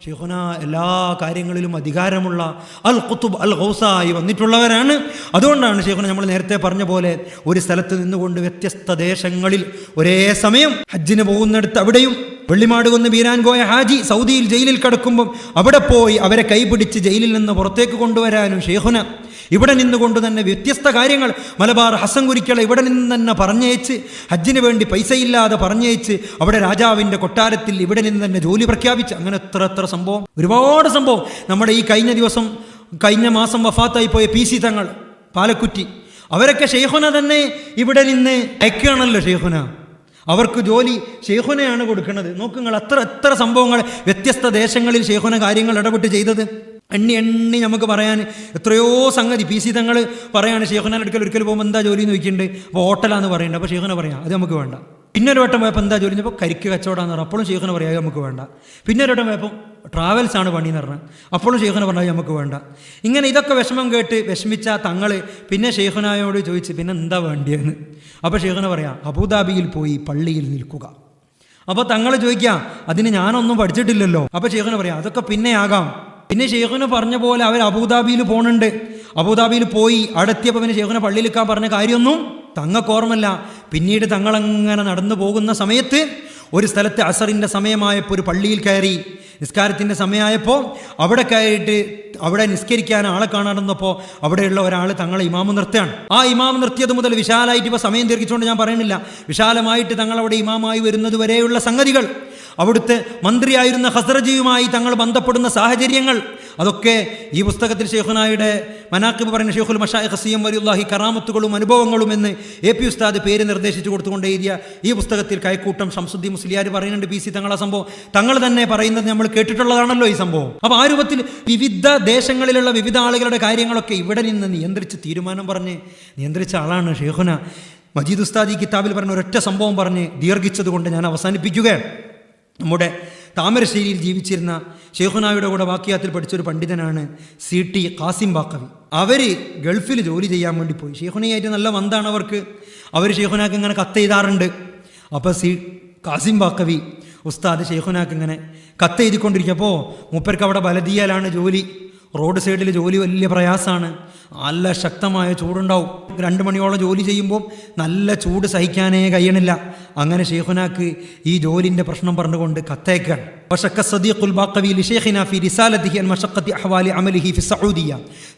ഷെയ്ഖുന എല്ലാ കാര്യങ്ങളിലും അധികാരമുള്ള അൽ കുത്തുബ് അൽ ഹൗസായി വന്നിട്ടുള്ളവരാണ്. അതുകൊണ്ടാണ് ഷെയ്ഖുന നമ്മൾ നേരത്തെ പറഞ്ഞ പോലെ ഒരു സ്ഥലത്ത് നിന്നുകൊണ്ട് വ്യത്യസ്ത ദേശങ്ങളിൽ ഒരേ സമയം ഹജ്ജിന് പോകുന്നിടത്ത് അവിടെയും വെള്ളിമാട് കൊന്ന് വീരാൻ പോയ ഹാജി സൗദിയിൽ ജയിലിൽ കിടക്കുമ്പം അവിടെ പോയി അവരെ കൈപിടിച്ച് ജയിലിൽ നിന്ന് പുറത്തേക്ക് കൊണ്ടുവരാനും ഷെയ്ഖുന ഇവിടെ നിന്നുകൊണ്ട് തന്നെ വ്യത്യസ്ത കാര്യങ്ങൾ മലബാർ ഹസൻ കുരിക്കളെ ഇവിടെ നിന്ന് തന്നെ പറഞ്ഞയച്ച് ഹജ്ജിന് വേണ്ടി പൈസയില്ലാതെ പറഞ്ഞയച്ച് അവിടെ രാജാവിന്റെ കൊട്ടാരത്തിൽ ഇവിടെ നിന്ന് തന്നെ ജോലി പ്രഖ്യാപിച്ച്. അങ്ങനെ എത്ര എത്ര സംഭവം. ഒരുപാട് സംഭവം. നമ്മുടെ ഈ കഴിഞ്ഞ ദിവസം കഴിഞ്ഞ മാസം വഫാത്തായി പോയ പി സി തങ്ങൾ പാലക്കുറ്റി. അവരൊക്കെ ഷെയ്ഖുന തന്നെ ഇവിടെ നിന്ന് അയക്കുകയാണല്ലോ ഷെയ്ഖുന. അവർക്ക് ജോലി ഷെയ്ഖുനയാണ് കൊടുക്കുന്നത്. നോക്കുങ്ങൾ അത്ര എത്ര സംഭവങ്ങൾ വ്യത്യസ്ത ദേശങ്ങളിൽ ഷെയ്ഖുന കാര്യങ്ങൾ ഇടപെട്ട് ചെയ്തത്. എണ്ണി എണ്ണി നമുക്ക് പറയാൻ എത്രയോ സംഗതി. പി സി തങ്ങൾ പറയാണ് ഷേഖുനാൻ അടുക്കൽ ഒരിക്കൽ പോകുമ്പോൾ എന്താ ജോലി? എന്ന് ചോദിക്കുന്നുണ്ട് അപ്പോൾ ഹോട്ടലാന്ന് പറയുന്നുണ്ട് അപ്പോൾ ഷേഖന പറയാം അത് നമുക്ക് വേണ്ട. പിന്നെ ഒരു വട്ടം പോയപ്പോൾ എന്താ ജോലി? അപ്പോൾ കരിക്ക് കച്ചവടമാന്ന് പറഞ്ഞു. അപ്പോഴും ഷെയ്ഖുന പറയാം നമുക്ക് വേണ്ട. പിന്നെ ഒരു വട്ടം പോയപ്പോൾ ട്രാവൽസ് ആണ് പണി എന്ന് പറഞ്ഞത് അപ്പോഴും ഷെയ്ഖുന പറഞ്ഞാൽ നമുക്ക് വേണ്ട. ഇങ്ങനെ ഇതൊക്കെ വിഷമം കേട്ട് വിഷമിച്ച തങ്ങൾ പിന്നെ ഷെയ്ഖുനായോട് ചോദിച്ച് പിന്നെ എന്താ വേണ്ടിയെന്ന്? അപ്പോൾ ഷെയ്ഖുന പറയാം അബുദാബിയിൽ പോയി പള്ളിയിൽ നിൽക്കുക. അപ്പോൾ തങ്ങൾ ചോദിക്കാം അതിന് ഞാനൊന്നും പഠിച്ചിട്ടില്ലല്ലോ. അപ്പോൾ ഷെയ്ഖുന പറയാം അതൊക്കെ പിന്നെ ആകാം. പിന്നെ ഷെയ്ഖുന് പറഞ്ഞ പോലെ അവർ അബുദാബിയിൽ പോകുന്നുണ്ട് അബുദാബിയിൽ പോയി അടുത്തിയപ്പോൾ പിന്നെ ഷെയ്ഖുനെ പള്ളിയിൽ നിൽക്കാൻ പറഞ്ഞ കാര്യമൊന്നും തങ്ങൾക്ക് ഓർമ്മല്ല പിന്നീട് തങ്ങളങ്ങനെ നടന്നു പോകുന്ന സമയത്ത് ഒരു സ്ഥലത്ത് അസറിന്റെ സമയമായപ്പോൾ ഒരു പള്ളിയിൽ കയറി. നിസ്കാരത്തിന്റെ സമയമായപ്പോൾ അവിടെ കയറിയിട്ട് അവിടെ നിസ്കരിക്കാൻ ആളെ കാണാറുന്നപ്പോൾ അവിടെയുള്ള ഒരാൾ തങ്ങളെ ഇമാമ് നിർത്തുകയാണ്. ആ ഇമാമ് നിർത്തിയത് മുതൽ വിശാലമായിട്ട് ഇപ്പോൾ സമയം ദീർഘിച്ചുകൊണ്ട് ഞാൻ പറയുന്നില്ല. വിശാലമായിട്ട് തങ്ങളവിടെ ഇമാമായി വരുന്നത് വരെയുള്ള സംഗതികൾ. അവിടുത്തെ മന്ത്രിയായിരുന്ന ഹസ്രജിയുമായി തങ്ങൾ ബന്ധപ്പെടുന്ന സാഹചര്യങ്ങൾ. അതൊക്കെ ഈ പുസ്തകത്തിൽ ഷെയ്ഖുനായുടെ മനാക്കിബ് പറയുന്ന ഷെയ്ഖുൽ മഷായ് ഹസിയം വലിയുല്ലാഹി കറാമത്തുകളും അനുഭവങ്ങളും എന്ന് എ പി ഉസ്താദ് പേര് നിർദ്ദേശിച്ചു കൊടുത്തുകൊണ്ട് എഴുതിയ ഈ പുസ്തകത്തിൽ കൈക്കൂട്ടം ഷംസുദ്ദീൻ മുസ്ലിയാർ പറയുന്നുണ്ട് പി സി തങ്ങളെ സംഭവം. തങ്ങൾ തന്നെ പറയുന്നത് നമ്മൾ കേട്ടിട്ടുള്ളതാണല്ലോ ഈ സംഭവം. അപ്പോൾ ആ രൂപത്തിൽ വിവിധ ദേശങ്ങളിലുള്ള വിവിധ ആളുകളുടെ കാര്യങ്ങളൊക്കെ ഇവിടെ നിന്ന് നിയന്ത്രിച്ച് തീരുമാനം പറഞ്ഞ് നിയന്ത്രിച്ച ആളാണ് ഷെയ്ഖുന മജീദ് ഉസ്താദ് ഈ കിതാബിൽ പറഞ്ഞ ഒരൊറ്റ സംഭവം പറഞ്ഞ് ദീർഘിച്ചതുകൊണ്ട് ഞാൻ അവസാനിപ്പിക്കുകയാണ്. നമ്മുടെ താമരശ്ശേരിയിൽ ജീവിച്ചിരുന്ന ഷെയ്ഖുനായുടെ കൂടെ വാക്യാത്തിൽ പഠിച്ചൊരു പണ്ഡിതനാണ് സി ടി കാസിം ബാക്കവി. അവർ ഗൾഫിൽ ജോലി ചെയ്യാൻ വേണ്ടി പോയി. ഷെയ്ഖുനയായിട്ട് നല്ല വന്താണ് അവർക്ക്. അവർ ഷെയ്ഖുനാക്ക് ഇങ്ങനെ കത്ത് എഴുതാറുണ്ട്. അപ്പോൾ സി കാസിം ബാക്കവി ഉസ്താദ് ഷെയ്ഖുനാക്ക് ഇങ്ങനെ കത്ത് എഴുതിക്കൊണ്ടിരിക്കുമ്പോൾ മൂപ്പർക്ക് അവിടെ ബലദിയാലാണ് ജോലി. റോഡ് സൈഡിൽ ജോലി വലിയ പ്രയാസമാണ് നല്ല ശക്തമായ ചൂടുണ്ടാവും. രണ്ട് മണിയോളം ജോലി ചെയ്യുമ്പോൾ നല്ല ചൂട് സഹിക്കാനേ കഴിയണില്ല. അങ്ങനെ ഷെയ്ഖുനാക്ക് ഈ ജോലിന്റെ പ്രശ്നം പറഞ്ഞുകൊണ്ട് കത്തേക്കാണ്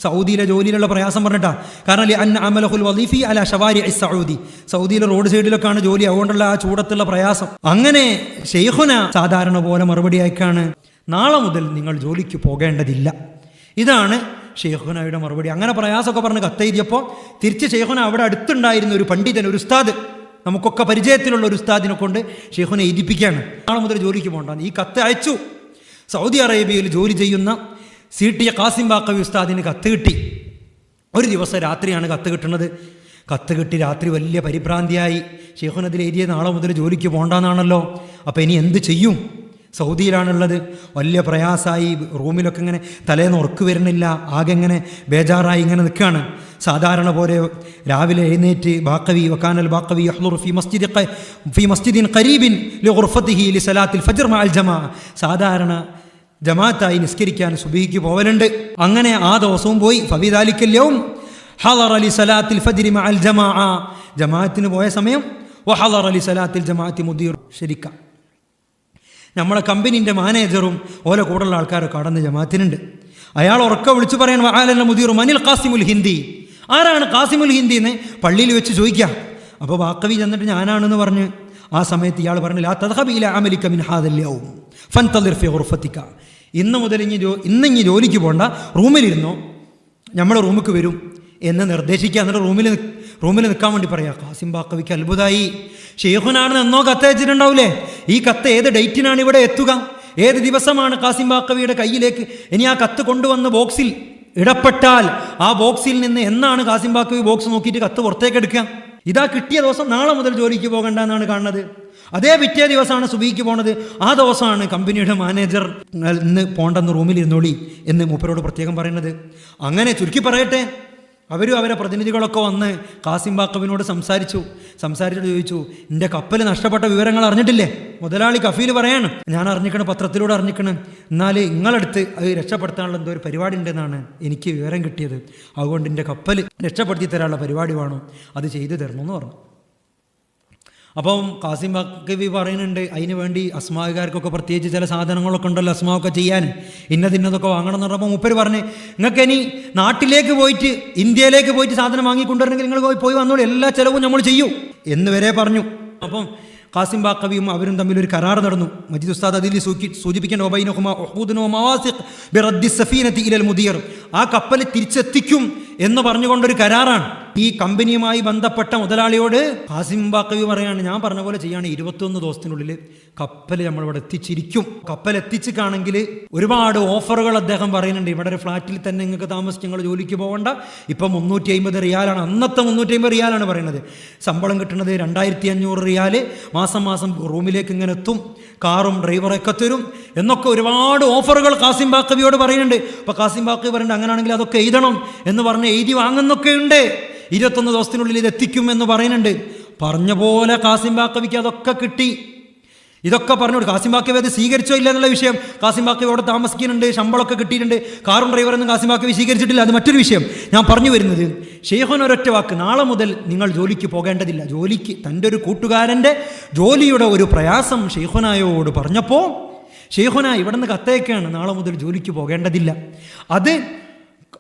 സൗദിയിലെ ജോലിയിലുള്ള പ്രയാസം പറഞ്ഞിട്ടാ. കാരണം സൗദിയിലെ റോഡ് സൈഡിലൊക്കെയാണ് ജോലി. അതുകൊണ്ടുള്ള ആ ചൂടത്തുള്ള പ്രയാസം. അങ്ങനെ ഷെയ്ഖുന സാധാരണ പോലെ മറുപടി അയക്കാണ്. നാളെ മുതൽ നിങ്ങൾ ജോലിക്ക് പോകേണ്ടതില്ല. ഇതാണ് ഷെയ്ഖുനായുടെ മറുപടി. അങ്ങനെ പ്രയാസമൊക്കെ പറഞ്ഞ് കത്തെഴുതിയപ്പോൾ തിരിച്ച് ഷെയ്ഖുന അവിടെ അടുത്തുണ്ടായിരുന്ന ഒരു പണ്ഡിതൻ ഒരു ഉസ്താദ് നമുക്കൊക്കെ പരിചയത്തിലുള്ള ഒരു ഉസ്താദിനെ കൊണ്ട് ഷെയ്ഖുനെ എഴുതിപ്പിക്കുകയാണ്. നാളെ മുതൽ ജോലിക്ക് പോകണ്ട. ഈ കത്ത് അയച്ചു. സൗദി അറേബ്യയിൽ ജോലി ചെയ്യുന്ന C T A Kasim Baqavi ഉസ്താദിന് കത്ത് കിട്ടി. ഒരു ദിവസം രാത്രിയാണ് കത്ത് കിട്ടുന്നത്. കത്ത് കിട്ടി രാത്രി വലിയ പരിഭ്രാന്തിയായി. ഷെയ്ഖുനതിൽ എഴുതിയ നാളെ മുതൽ ജോലിക്ക് പോകണ്ടെന്നാണല്ലോ. അപ്പോൾ ഇനി എന്ത് ചെയ്യും? സൗദിയിലാണുള്ളത്. വലിയ പ്രയാസമായി റൂമിലൊക്കെ ഇങ്ങനെ തലേന്ന് ഉറക്ക് വരുന്നില്ല. ആകെ ഇങ്ങനെ ബേജാറായി ഇങ്ങനെ നിൽക്കുകയാണ്. സാധാരണ പോലെ രാവിലെ എഴുന്നേറ്റ് ബാക്കവി വക്കാനൽ ബാക്കവി അഹ്ലുർ ഫി മസ്ജിദ് ഫി മസ്ജിദിൻ ഖരീബിൻ ലി ഗുർഫത്തിഹി ലി സലാത്തിൽ ഫജർ മാൽ ജമാ. സാധാരണ ജമാഅത്തായി നിസ്കരിക്കാൻ സുബഹിക്ക് പോവലുണ്ട്. അങ്ങനെ ആ ദിവസവും പോയി. ഫവിദാലിക്കല്യവും ഹലർ അലി സലാത്തിൽ ഫജിരി മാൽ ജമാ. ജമാഅത്തിന് പോയ സമയം വഹലർ അലി സലാത്തിൽ ജമാഅത്തി മുദീർ ശരിക്കാം. നമ്മളെ കമ്പനീന്റെ മാനേജറും ഓല കൂടെയുള്ള ആൾക്കാരൊക്കെ കടന്ന് ജമാത്തിനുണ്ട് അയാൾ ഉറക്ക വിളിച്ചു പറയാൻ വഹാലല്ല മുദീർ മനിൽ കാസിമുൽ ഹിന്ദി. ആരാണ് കാസിമുൽ ഹിന്ദി എന്ന് പള്ളിയിൽ വെച്ച് ചോദിക്കാം. അപ്പോൾ വാക്കവി ചെന്നിട്ട് ഞാനാണെന്ന് പറഞ്ഞ് ആ സമയത്ത് ഇയാൾ പറഞ്ഞില്ല ആ തഥബിയിൽ അമലിക്ക മിൻഹാദല്യാവും ഫൻ തളിർഫി ഉർഫത്തിക്ക ഇന്ന് മുതൽ ഇനി ജോ ഇന്നിങ്ങി ഇനി ജോലിക്ക് പോകണ്ട റൂമിലിരുന്നോ. നമ്മുടെ റൂമിക്ക് വരും എന്ന് നിർദ്ദേശിക്കുക. എന്നിട്ട് റൂമിൽ റൂമിൽ നിൽക്കാൻ വേണ്ടി പറയാം കാസിം ബാക്കവിക്ക് അത്ഭുതമായി ഷെയ്ഖുനാണെന്ന് എന്നോ കത്ത് അയച്ചിട്ടുണ്ടാവില്ലേ ഈ കത്ത് ഏത് ഡേറ്റിനാണ് ഇവിടെ എത്തുക? ഏത് ദിവസമാണ് കാസിം ബാക്കവിയുടെ കയ്യിലേക്ക് ഇനി ആ കത്ത് കൊണ്ടുവന്ന് ബോക്സിൽ ഇടപെട്ടാൽ ആ ബോക്സിൽ നിന്ന് എന്നാണ് കാസിം ബാക്കവി ബോക്സ് നോക്കിയിട്ട് കത്ത് പുറത്തേക്ക് എടുക്കുക? ഇതാ കിട്ടിയ ദിവസം നാളെ മുതൽ ജോലിക്ക് പോകണ്ട എന്നാണ് കാണുന്നത്. അതേ പിറ്റേ ദിവസമാണ് സുബിക്ക് പോണത്. ആ ദിവസമാണ് കമ്പനിയുടെ മാനേജർ ഇന്ന് പോണ്ടെന്ന് റൂമിൽ ഇരുന്നോളി എന്ന് മൂപ്പരോട് പ്രത്യേകം പറയുന്നത്. അങ്ങനെ ചുരുക്കി പറയട്ടെ. അവരും അവരെ പ്രതിനിധികളൊക്കെ വന്ന് കാസിം ബാക്കബിനോട് സംസാരിച്ചു. സംസാരിച്ചിട്ട് ചോദിച്ചു എന്റെ കപ്പൽ നഷ്ടപ്പെട്ട വിവരങ്ങൾ അറിഞ്ഞിട്ടില്ലേ? മുതലാളി കഫീൽ പറയാണ്. ഞാൻ അറിഞ്ഞിക്കണം പത്രത്തിലൂടെ അറിഞ്ഞിക്കണം. എന്നാൽ നിങ്ങളടുത്ത് അത് രക്ഷപ്പെടുത്താനുള്ള എന്തോ ഒരു പരിപാടി ഉണ്ടെന്നാണ് എനിക്ക് വിവരം കിട്ടിയത്. അതുകൊണ്ട് എന്റെ കപ്പൽ രക്ഷപ്പെടുത്തി തരാനുള്ള പരിപാടി വേണം. അത് ചെയ്തു തരണമെന്ന് പറഞ്ഞു. അപ്പം കാസിം ബക്കവി പറയുന്നുണ്ട് അതിന് വേണ്ടി അസ്മാവുകാർക്കൊക്കെ പ്രത്യേകിച്ച് ചില സാധനങ്ങളൊക്കെ ഉണ്ടല്ലോ അസ്മാവൊക്കെ ചെയ്യാൻ. ഇന്നതിന്നതൊക്കെ വാങ്ങണം എന്ന് പറഞ്ഞപ്പോൾ മുപ്പര് പറഞ്ഞ് നിങ്ങൾക്ക് ഇനി നാട്ടിലേക്ക് പോയിട്ട് ഇന്ത്യയിലേക്ക് പോയിട്ട് സാധനം വാങ്ങിക്കൊണ്ടുവരണമെങ്കിൽ നിങ്ങൾ പോയി പോയി വന്നോളൂ. എല്ലാ ചിലവും നമ്മൾ ചെയ്യൂ. എന്ന് വരെ പറഞ്ഞു. അപ്പം കാസിം ബാക്കവിയും അവരും തമ്മിൽ ഒരു കരാർ നടന്നു. മജീദ് ഉസ്താദ് അതിൽ സൂചിപ്പിക്കേണ്ട ആ കപ്പൽ തിരിച്ചെത്തിക്കും എന്ന് പറഞ്ഞുകൊണ്ടൊരു കരാറാണ്. ഈ കമ്പനിയുമായി ബന്ധപ്പെട്ട മുതലാളിയോട് കാസിം ബാക്കവി പറയാണ് ഞാൻ പറഞ്ഞ പോലെ ചെയ്യാണ് ഇരുപത്തൊന്ന് ദിവസത്തിനുള്ളിൽ കപ്പൽ നമ്മളിവിടെ എത്തിച്ചിരിക്കും. കപ്പൽ എത്തിച്ചിട്ടാണെങ്കിൽ ഒരുപാട് ഓഫറുകൾ അദ്ദേഹം പറയുന്നുണ്ട്. ഇവിടെ ഒരു ഫ്ലാറ്റിൽ തന്നെ നിങ്ങൾക്ക് താമസിച്ച് നിങ്ങൾ ജോലിക്ക് പോകണ്ട. ഇപ്പം മുന്നൂറ്റി അമ്പത് റിയാലാണ്. അന്നത്തെ മുന്നൂറ്റി അമ്പത് റിയാലാണ് പറയുന്നത്. ശമ്പളം കിട്ടുന്നത് രണ്ടായിരത്തി അഞ്ഞൂറ് റിയാൽ. മാസം മാസം റൂമിലേക്ക് ഇങ്ങനെ എത്തും. കാറും ഡ്രൈവറൊക്കെ തരും. എന്നൊക്കെ ഒരുപാട് ഓഫറുകൾ കാസിം ബാക്കവിയോട് പറയുന്നുണ്ട്. അപ്പോൾ കാസിം ബാക്കവി പറയുന്നുണ്ട് അങ്ങനെയാണെങ്കിൽ അതൊക്കെ എഴുതണം എന്ന് പറഞ്ഞ് എഴുതി വാങ്ങുന്നൊക്കെ ഉണ്ട് ഇരുപത്തൊന്ന് ദിവസത്തിനുള്ളിൽ ഇത് എത്തിക്കും എന്ന് പറയുന്നുണ്ട്. പറഞ്ഞ പോലെ കാസിം ബാക്കവിക്ക് അതൊക്കെ കിട്ടി. ഇതൊക്കെ പറഞ്ഞു കാസിം ബാക്കവി അത് സ്വീകരിച്ചോ ഇല്ല എന്നുള്ള വിഷയം കാസിം ബാക്കവി അവിടെ താമസിക്കുന്നുണ്ട് ശമ്പളമൊക്കെ കിട്ടിയിട്ടുണ്ട്. കാറും ഡ്രൈവറൊന്നും കാസിം ബാക്കവി സ്വീകരിച്ചിട്ടില്ല. അത് മറ്റൊരു വിഷയം. ഞാൻ പറഞ്ഞു വരുന്നത് ഷെയ്ഖോൻ ഒരൊറ്റ വാക്ക് നാളെ മുതൽ നിങ്ങൾ ജോലിക്ക് പോകേണ്ടതില്ല. ജോലിക്ക് തന്റെ ഒരു കൂട്ടുകാരന്റെ ജോലിയുടെ ഒരു പ്രയാസം ഷെയ്ഖോനായോട് പറഞ്ഞപ്പോൾ ഷെയ്ഹുന ഇവിടെ നിന്ന് കത്തയക്കാണ് നാളെ മുതൽ ജോലിക്ക് പോകേണ്ടതില്ല. അത്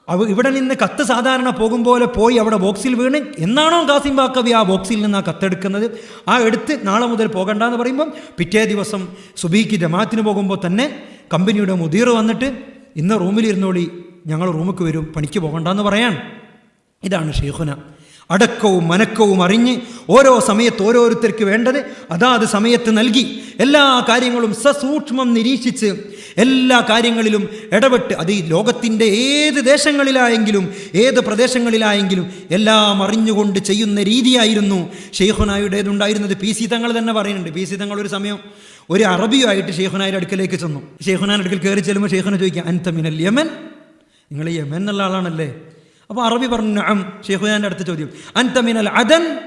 അവ ഇവിടെ നിന്ന് കത്ത് സാധാരണ പോകും പോലെ പോയി അവിടെ ബോക്സിൽ വീണ് എന്നാണോ കാസിം ബാക്കവി ആ ബോക്സിൽ നിന്ന് ആ കത്തെടുക്കുന്നത്? ആ എടുത്ത് നാളെ മുതൽ പോകണ്ട എന്ന് പറയുമ്പം പിറ്റേ ദിവസം സുബീക്ക് ജമാത്തിന് പോകുമ്പോൾ തന്നെ കമ്പനിയുടെ മുതിർ വന്നിട്ട് ഇന്ന് റൂമിലിരുന്നോളി ഞങ്ങൾ റൂമിക്ക് വരും പണിക്ക് പോകണ്ടെന്ന് പറയാൻ ഇതാണ് ഷെയ്ഖുന. അടക്കവും മനക്കവും അറിഞ്ഞ് ഓരോ സമയത്ത് ഓരോരുത്തർക്ക് വേണ്ടത് അതാത് സമയത്ത് നൽകി. എല്ലാ കാര്യങ്ങളും സസൂക്ഷ്മം നിരീക്ഷിച്ച് എല്ലാ കാര്യങ്ങളിലും ഇടപെട്ട് അത് ഈ ലോകത്തിന്റെ ഏത് ദേശങ്ങളിലായെങ്കിലും ഏത് പ്രദേശങ്ങളിലായെങ്കിലും എല്ലാം അറിഞ്ഞുകൊണ്ട് ചെയ്യുന്ന രീതിയായിരുന്നു. ഷെയ്ഖുനായുടേതുണ്ടായിരുന്നത്. പി സി തങ്ങൾ തന്നെ പറയുന്നുണ്ട്. പി സി തങ്ങൾ ഒരു സമയം ഒരു അറബിയുമായിട്ട് ഷെയ്ഖുനായുടെ അടുക്കലേക്ക് ചെന്നു. ഷെയ്ഖുനായുടെ അടുക്കൽ കയറി ചെല്ലുമ്പോൾ ഷെയ്ഖുന ചോദിക്കുക അൻതമിനൽ യമൻ? നിങ്ങൾ യമൻ എന്നുള്ള ആളാണല്ലേ? അപ്പോൾ അറബി പറഞ്ഞു അം ഷെയ്ഖുദാന്റെ അടുത്ത ചോദ്യം. അൻതമിനൽ അദൻ?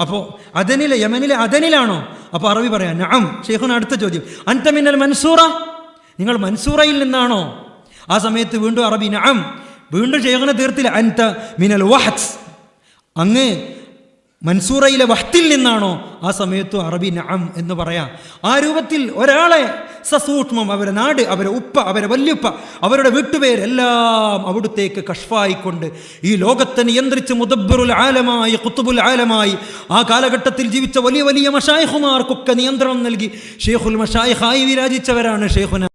അപ്പോൾ അദനിലെ യമനിലെ അദനിലാണോ? അപ്പോൾ അറബി പറയാം നഅം. ഷെയ്ഖുന അടുത്ത ചോദ്യം. അൻതമിനൽ മൻസൂറ? നിങ്ങൾ മൻസൂറയിൽ നിന്നാണോ? ആ സമയത്ത് വീണ്ടും അറബി നഅം. വീണ്ടും ഷെയ്ഖുന തീർത്തില്ല അൻത മിനൽ വഹ്സ് അങ്ങ് മൻസൂറയിലെ വഹത്തിൽ നിന്നാണോ? ആ സമയത്തും അറബി നഅം എന്ന് പറയാം. ആ രൂപത്തിൽ ഒരാളെ സസൂക്ഷ്മം അവരെ നാട് അവരെ ഉപ്പ അവരെ വല്യുപ്പ അവരുടെ വീട്ടുപേരെല്ലാം അവിടുത്തേക്ക് കഷ്ഫായിക്കൊണ്ട് ഈ ലോകത്തെ നിയന്ത്രിച്ച് മുദബ്ബറുൽ ആലമായി കുത്തുബുൽ ആലമായി ആ കാലഘട്ടത്തിൽ ജീവിച്ച വലിയ വലിയ മഷായിഹുമാർക്കൊക്കെ നിയന്ത്രണം നൽകി. ഷെയ്ഖുൽ മഷായിഹായി വിരാജിച്ചവരാണ് ഷെയ്ഖുന